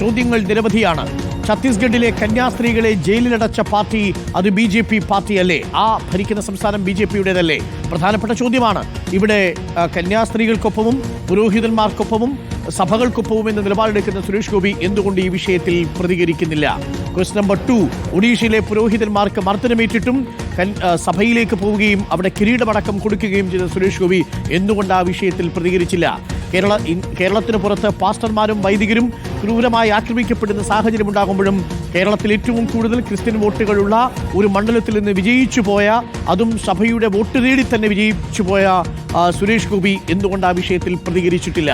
ചോദ്യങ്ങൾ നിരവധിയാണ്. ഛത്തീസ്ഗഡിലെ കന്യാസ്ത്രീകളെ ജയിലിലടച്ച പാർട്ടി അത് ബി ജെ പി പാർട്ടിയല്ലേ? ആ ഭരിക്കുന്ന സംസ്ഥാനം ബി ജെ പിയുടേതല്ലേ? പ്രധാനപ്പെട്ട ചോദ്യമാണ്. ഇവിടെ കന്യാസ്ത്രീകൾക്കൊപ്പവും പുരോഹിതന്മാർക്കൊപ്പവും സഭകൾക്കൊപ്പവും എന്ന നിലപാടെടുക്കുന്ന സുരേഷ് ഗോപി എന്തുകൊണ്ട് ഈ വിഷയത്തിൽ പ്രതികരിക്കുന്നില്ല? ക്വസ്റ്റ് നമ്പർ ടു ഒഡീഷയിലെ പുരോഹിതന്മാർക്ക് മർദ്ദനമേറ്റിട്ടും സഭയിലേക്ക് പോവുകയും അവിടെ കിരീടമടക്കം കൊടുക്കുകയും ചെയ്ത സുരേഷ് ഗോപി എന്തുകൊണ്ട് ആ വിഷയത്തിൽ പ്രതികരിച്ചില്ല? കേരള കേരളത്തിന് പുറത്ത് പാസ്റ്റർമാരും വൈദികരും ക്രൂരമായി ആക്രമിക്കപ്പെടുന്ന സാഹചര്യം ഉണ്ടാകുമ്പോഴും കേരളത്തിൽ ഏറ്റവും കൂടുതൽ ക്രിസ്ത്യൻ വോട്ടുകളുള്ള ഒരു മണ്ഡലത്തിൽ നിന്ന് വിജയിച്ചു പോയ അതും സഭയുടെ വോട്ട് തേടി തന്നെ വിജയിച്ചു പോയ സുരേഷ് ഗോപി എന്തുകൊണ്ട് ആ വിഷയത്തിൽ പ്രതികരിച്ചിട്ടില്ല?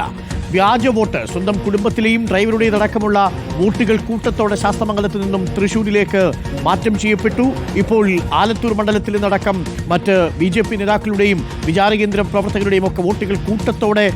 വ്യാജ വോട്ട് സ്വന്തം കുടുംബത്തിലെയും ഡ്രൈവറുടെയും അടക്കമുള്ള വോട്ടുകൾ കൂട്ടത്തോടെ ശാസ്തമംഗലത്ത് നിന്നും തൃശൂരിലേക്ക് മാറ്റം ചെയ്യപ്പെട്ടു. ഇപ്പോൾ ആലത്തൂർ മണ്ഡലത്തിൽ നിന്നടക്കം മറ്റ് ബി ജെ പി നേതാക്കളുടെയും വിചാരകേന്ദ്ര പ്രവർത്തകരുടെയും ഒക്കെ വോട്ടുകൾ കൂട്ടത്തോടെ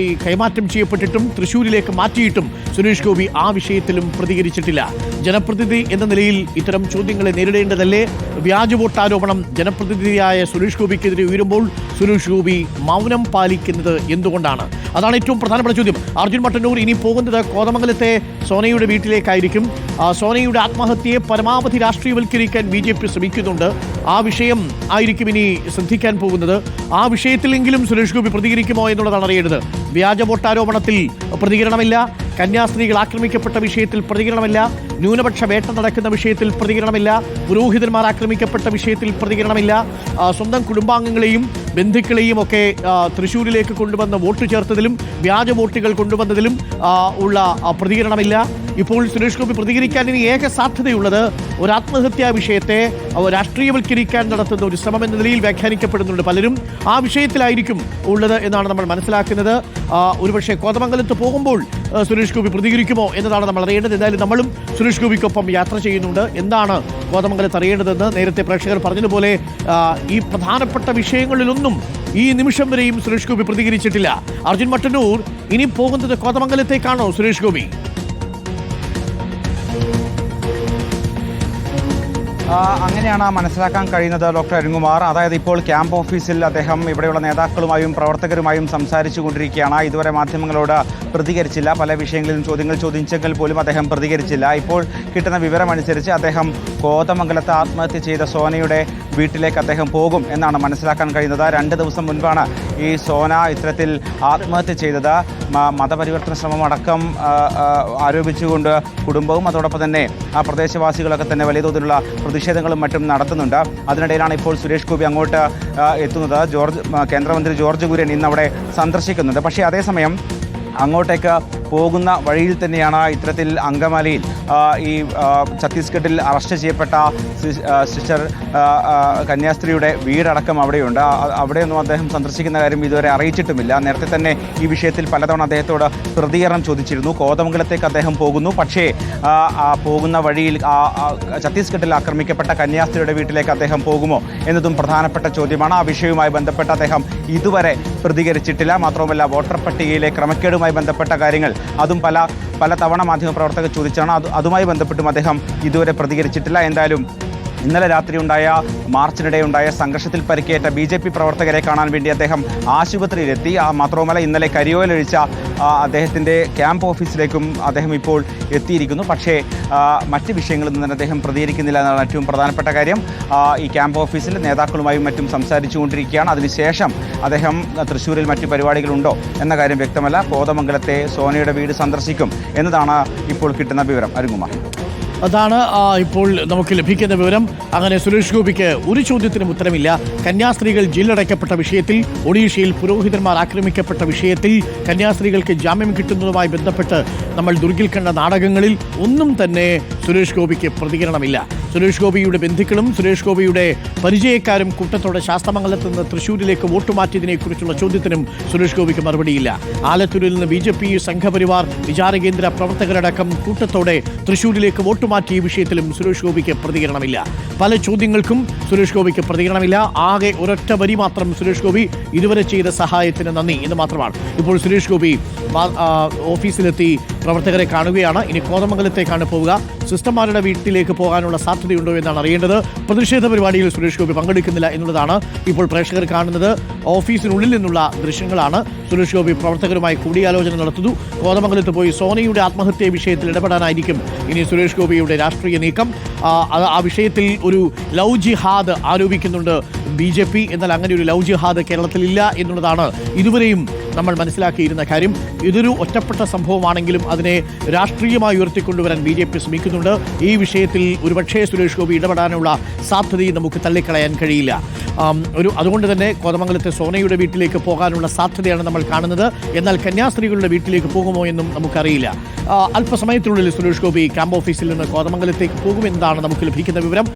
ഈ കൈമാറ്റം ചെയ്യപ്പെട്ടിട്ടും തൃശൂരിലേക്ക് മാറ്റിയിട്ടും സുരേഷ് ഗോപി ആ വിഷയത്തിലും പ്രതികരിച്ചിട്ടില്ല. ജനപ്രതിനിധി എന്ന നിലയിൽ ഇത്തരം ചോദ്യങ്ങളെ നേരിടേണ്ടതല്ലേ? വ്യാജ വോട്ടാരോപണം ജനപ്രതിനിധിയായ സുരേഷ് ഗോപിക്കെതിരെ ഉയരുമ്പോൾ സുരേഷ് ഗോപി മൗനം പാലിക്കുന്നത് എന്തുകൊണ്ടാണ്? അതാണ് ഏറ്റവും പ്രധാനപ്പെട്ട ചോദ്യം. അർജുൻ മട്ടന്നൂർ ഇനി പോകുന്നത് കോതമംഗലത്തെ സോനയുടെ വീട്ടിലേക്കായിരിക്കും. സോനയുടെ ആത്മഹത്യയെ പരമാവധി രാഷ്ട്രീയവൽക്കരിക്കാൻ ബി ജെ പി ശ്രമിക്കുന്നുണ്ട്. ആ വിഷയം ആയിരിക്കും ഇനി ശ്രദ്ധിക്കാൻ പോകുന്നത്. ആ വിഷയത്തിലെങ്കിലും സുരേഷ് ഗോപി പ്രതികരിക്കുമോ എന്നുള്ളതാണ് അറിയേണ്ടത്. വ്യാജ വോട്ടാരോപണത്തിൽ പ്രതികരണമില്ല. കന്യാസ്ത്രീകൾ ആക്രമിക്കപ്പെട്ട വിഷയത്തിൽ പ്രതികരണമില്ല. ന്യൂനപക്ഷ വേട്ട നടക്കുന്ന വിഷയത്തിൽ പ്രതികരണമില്ല. പുരോഹിതന്മാർ ആക്രമിക്കപ്പെട്ട വിഷയത്തിൽ പ്രതികരണമില്ല. സ്വന്തം കുടുംബാംഗങ്ങളെയും ബന്ധുക്കളെയും ഒക്കെ തൃശ്ശൂരിലേക്ക് കൊണ്ടുവന്ന് വോട്ട് ചേർത്തതിലും വ്യാജ വോട്ടുകൾ കൊണ്ടുവന്നതിലും ഉള്ള പ്രതികരണമില്ല. ഇപ്പോൾ സുരേഷ് ഗോപി പ്രതികരിക്കാൻ ഇനി ഏക സാധ്യതയുള്ളത് ഒരു ആത്മഹത്യാ വിഷയത്തെ രാഷ്ട്രീയവൽക്കരിക്കാൻ നടത്തുന്ന ഒരു ശ്രമം എന്ന നിലയിൽ വ്യാഖ്യാനിക്കപ്പെടുന്നുണ്ട് പലരും. ആ വിഷയത്തിലായിരിക്കും ഉള്ളത് എന്നാണ് നമ്മൾ മനസ്സിലാക്കുന്നത്. ഒരുപക്ഷെ കോതമംഗലത്ത് പോകുമ്പോൾ സുരേഷ് ഗോപി പ്രതികരിക്കുമോ എന്നതാണ് നമ്മൾ അറിയേണ്ടത്. എന്തായാലും നമ്മളും ഗോപിക്കൊപ്പം യാത്ര ചെയ്യുന്നുണ്ട്. എന്താണ് കോതമംഗലത്ത് അറിയേണ്ടതെന്ന് നേരത്തെ പ്രേക്ഷകർ പറഞ്ഞതുപോലെ ഈ പ്രധാനപ്പെട്ട വിഷയങ്ങളിലൊന്നും ഈ നിമിഷം വരെയും സുരേഷ് ഗോപി പ്രതികരിച്ചിട്ടില്ല. അർജുൻ മട്ടന്നൂർ ഇനി പോകുന്നത് കോതമംഗലത്തേക്കാണോ സുരേഷ് ഗോപി? അങ്ങനെയാണ് മനസ്സിലാക്കാൻ കഴിയുന്നത് ഡോക്ടർ അരുൺകുമാർ. അതായത് ഇപ്പോൾ ക്യാമ്പ് ഓഫീസിൽ അദ്ദേഹം ഇവിടെയുള്ള നേതാക്കളുമായും പ്രവർത്തകരുമായും സംസാരിച്ചു കൊണ്ടിരിക്കുകയാണ്. ഇതുവരെ മാധ്യമങ്ങളോട് പ്രതികരിച്ചില്ല. പല വിഷയങ്ങളിലും ചോദ്യങ്ങൾ ചോദിച്ചെങ്കിൽ പോലും അദ്ദേഹം പ്രതികരിച്ചില്ല. ഇപ്പോൾ കിട്ടുന്ന വിവരമനുസരിച്ച് അദ്ദേഹം കോതമംഗലത്ത് ആത്മഹത്യ ചെയ്ത സോനയുടെ വീട്ടിലേക്ക് അദ്ദേഹം പോകും എന്നാണ് മനസ്സിലാക്കാൻ കഴിയുന്നത്. രണ്ട് ദിവസം മുൻപാണ് ഈ സോന ഇത്തരത്തിൽ ആത്മഹത്യ ചെയ്തത്. മതപരിവർത്തന ശ്രമം അടക്കം ആരോപിച്ചുകൊണ്ട് കുടുംബവും അതോടൊപ്പം തന്നെ ആ പ്രദേശവാസികളൊക്കെ തന്നെ വലിയ തോതിലുള്ള പ്രതിഷേധങ്ങളും മറ്റും നടത്തുന്നുണ്ട്. അതിനിടയിലാണ് ഇപ്പോൾ സുരേഷ് ഗോപി അങ്ങോട്ട് എത്തുന്നത്. ജോർജ് കേന്ദ്രമന്ത്രി ജോർജ് കുര്യൻ ഇന്ന് അവിടെ സന്ദർശിക്കുന്നുണ്ട്. പക്ഷേ അതേസമയം അങ്ങോട്ടേക്ക് പോകുന്ന വഴിയിൽ തന്നെയാണ് ഇത്തരത്തിൽ അങ്കമാലിയിൽ ഈ ഛത്തീസ്ഗഡിൽ അറസ്റ്റ് ചെയ്യപ്പെട്ട സിസ്റ്റർ കന്യാസ്ത്രീയുടെ വീടടക്കം അവിടെയുണ്ട്. അവിടെയൊന്നും അദ്ദേഹം സന്ദർശിക്കുന്ന കാര്യം ഇതുവരെ അറിയിച്ചിട്ടുമില്ല. നേരത്തെ തന്നെ ഈ വിഷയത്തിൽ പലതവണ അദ്ദേഹത്തോട് പ്രതികരണം ചോദിച്ചിരുന്നു. കോതമംഗലത്തേക്ക് അദ്ദേഹം പോകുന്നു. പക്ഷേ പോകുന്ന വഴിയിൽ ഛത്തീസ്ഗഡിൽ ആക്രമിക്കപ്പെട്ട കന്യാസ്ത്രീയുടെ വീട്ടിലേക്ക് അദ്ദേഹം പോകുമോ എന്നതും പ്രധാനപ്പെട്ട ചോദ്യമാണ്. ആ വിഷയവുമായി ബന്ധപ്പെട്ട് അദ്ദേഹം ഇതുവരെ പ്രതികരിച്ചിട്ടില്ല. മാത്രവുമല്ല വോട്ടർ പട്ടികയിലെ ക്രമക്കേടുമായി ബന്ധപ്പെട്ട കാര്യങ്ങൾ അതും പല പല തവണ മാധ്യമപ്രവർത്തകർ ചോദിച്ചാണ് അത് അതുമായി ബന്ധപ്പെട്ടും അദ്ദേഹം ഇതുവരെ പ്രതികരിച്ചിട്ടില്ല. എന്തായാലും ഇന്നലെ രാത്രി ഉണ്ടായ മാർച്ചിനിടെ ഉണ്ടായ സംഘർഷത്തിൽ പരിക്കേറ്റ ബി ജെ പി പ്രവർത്തകരെ കാണാൻ വേണ്ടി അദ്ദേഹം ആശുപത്രിയിലെത്തി. ആ മാത്രവുമല്ല ഇന്നലെ കരിയോയിലൊഴിച്ച അദ്ദേഹത്തിന്റെ ക്യാമ്പ് ഓഫീസിലേക്കും അദ്ദേഹം ഇപ്പോൾ എത്തിയിരിക്കുന്നു. പക്ഷേ മറ്റ് വിഷയങ്ങളിൽ നിന്ന് അദ്ദേഹം പ്രതികരിക്കുന്നില്ല എന്നാണ് ഏറ്റവും പ്രധാനപ്പെട്ട കാര്യം. ഈ ക്യാമ്പ് ഓഫീസിൽ നേതാക്കളുമായും മറ്റും സംസാരിച്ചുകൊണ്ടിരിക്കുകയാണ്. അതിനുശേഷം അദ്ദേഹം തൃശ്ശൂരിൽ മറ്റ് പരിപാടികളുണ്ടോ എന്ന കാര്യം വ്യക്തമല്ല. കോതമംഗലത്തെ സോനയുടെ വീട് സന്ദർശിക്കും എന്നതാണ് ഇപ്പോൾ കിട്ടുന്ന വിവരം. അരുകുമാർ അതാണ് ഇപ്പോൾ നമുക്ക് ലഭിക്കുന്ന വിവരം. അങ്ങനെ സുരേഷ് ഗോപിക്ക് ഒരു ചോദ്യത്തിനും ഉത്തരമില്ല. കന്യാസ്ത്രീകൾ ജയിലടയ്ക്കപ്പെട്ട വിഷയത്തിൽ ഒഡീഷയിൽ പുരോഹിതന്മാർ ആക്രമിക്കപ്പെട്ട വിഷയത്തിൽ കന്യാസ്ത്രീകൾക്ക് ജാമ്യം കിട്ടുന്നതുമായി ബന്ധപ്പെട്ട് നമ്മൾ ദുർഗിൽ കണ്ട നാടകങ്ങളിൽ ഒന്നും തന്നെ സുരേഷ് ഗോപിക്ക് പ്രതികരണമില്ല. സുരേഷ് ഗോപിയുടെ ബന്ധുക്കളും സുരേഷ് ഗോപിയുടെ പരിചയക്കാരും കൂട്ടത്തോടെ ശാസ്തമംഗലത്ത് നിന്ന് തൃശ്ശൂരിലേക്ക് വോട്ട് മാറ്റിയതിനെ കുറിച്ചുള്ള ചോദ്യത്തിനും സുരേഷ് ഗോപിക്ക് മറുപടിയില്ല. ആലത്തൂരിൽ നിന്ന് B J P Sangh Parivar Vichara Kendra പ്രവർത്തകരടക്കം കൂട്ടത്തോടെ തൃശ്ശൂരിലേക്ക് വോട്ട് മാറ്റിയ വിഷയത്തിലും സുരേഷ് ഗോപിക്ക് പ്രതികരണമില്ല. പല ചോദ്യങ്ങൾക്കും സുരേഷ് ഗോപിക്ക് പ്രതികരണമില്ല. ആകെ ഒരൊറ്റ വരി മാത്രം സുരേഷ് ഗോപി ഇതുവരെ ചെയ്ത സഹായത്തിന് നന്ദി എന്ന് മാത്രമാണ്. ഇപ്പോൾ സുരേഷ് ഗോപി ഓഫീസിലെത്തി പ്രവർത്തകരെ കാണുകയാണ്. ഇനി കോതമംഗലത്തേക്കാണ് പോവുക. സിസ്റ്റർമാരുടെ വീട്ടിലേക്ക് പോകാനുള്ള സാധ്യതയുണ്ടോ എന്നാണ് അറിയേണ്ടത്. പ്രതിഷേധ പരിപാടിയിൽ സുരേഷ് ഗോപി പങ്കെടുക്കുന്നില്ല എന്നുള്ളതാണ് ഇപ്പോൾ പ്രേക്ഷകർ കാണുന്നത്. ഓഫീസിനുള്ളിൽ നിന്നുള്ള ദൃശ്യങ്ങളാണ് സുരേഷ് ഗോപി പ്രവർത്തകരുമായി കൂടിയാലോചന നടത്തുന്നു. കോതമംഗലത്ത് പോയി സോനയുടെ ആത്മഹത്യ വിഷയത്തിൽ ഇടപെടാനായിരിക്കും ഇനി സുരേഷ് ഗോപിയുടെ രാഷ്ട്രീയ നീക്കം. ആ, വിഷയത്തിൽ ഒരു ലവ് ജിഹാദ് ആരോപിക്കുന്നുണ്ട് ബി ജെ പി എന്നാൽ അങ്ങനെ ഒരു ലവ് ജിഹാദ് കേരളത്തിലില്ല എന്നുള്ളതാണ് ഇതുവരെയും നമ്മൾ മനസ്സിലാക്കിയിരുന്ന കാര്യം. ഇതൊരു ഒറ്റപ്പെട്ട സംഭവമാണെങ്കിലും അതിനെ രാഷ്ട്രീയമായി ഉയർത്തിക്കൊണ്ടുവരാൻ ബി ജെ പി ശ്രമിക്കുന്നുണ്ട്. ഈ വിഷയത്തിൽ ഒരുപക്ഷേ സുരേഷ് ഗോപി ഇടപെടാനുള്ള സാധ്യതയും നമുക്ക് തള്ളിക്കളയാൻ കഴിയില്ല. ഒരു അതുകൊണ്ട് തന്നെ കോതമംഗലത്തെ സോനയുടെ വീട്ടിലേക്ക് പോകാനുള്ള സാധ്യതയാണ് നമ്മൾ കാണുന്നത്. എന്നാൽ കന്യാസ്ത്രീകളുടെ വീട്ടിലേക്ക് പോകുമോ എന്നും നമുക്കറിയില്ല. അല്പസമയത്തിനുള്ളിൽ സുരേഷ് ഗോപി ക്യാമ്പ് ഓഫീസിൽ നിന്ന് കോതമംഗലത്തേക്ക് പോകുമെന്നതാണ് നമുക്ക് ലഭിക്കുന്ന വിവരം.